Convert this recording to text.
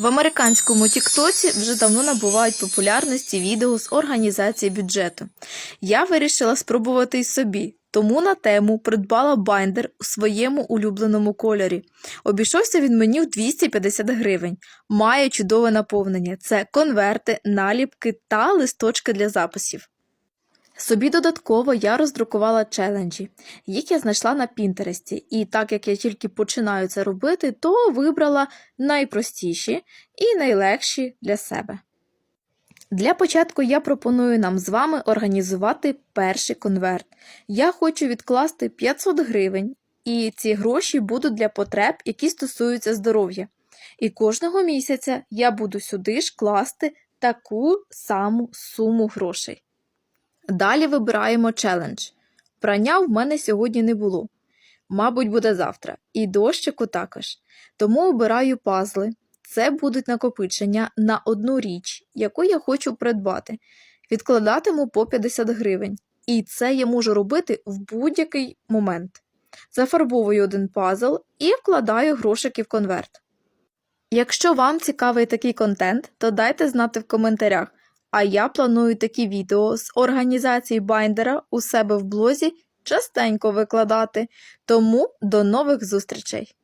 В американському Тіктоці вже давно набувають популярності відео з організації бюджету. Я вирішила спробувати й собі, тому на тему придбала байндер у своєму улюбленому кольорі. Обійшовся він мені в 250 гривень. Має чудове наповнення: це конверти, наліпки та листочки для записів. Собі додатково я роздрукувала челенджі. Їх я знайшла на Пінтересті, і так як я тільки починаю це робити, то вибрала найпростіші і найлегші для себе. Для початку я пропоную нам з вами організувати перший конверт. Я хочу відкласти 500 гривень, і ці гроші будуть для потреб, які стосуються здоров'я. І кожного місяця я буду сюди ж класти таку саму суму грошей. Далі вибираємо челендж. Прання в мене сьогодні не було. Мабуть, буде завтра. І дощику також. Тому обираю пазли. Це будуть накопичення на одну річ, яку я хочу придбати. Відкладатиму по 50 гривень. І це я можу робити в будь-який момент. Зафарбовую один пазл і вкладаю грошики в конверт. Якщо вам цікавий такий контент, то дайте знати в коментарях. А я планую такі відео з організації байндера у себе в блозі частенько викладати. Тому до нових зустрічей!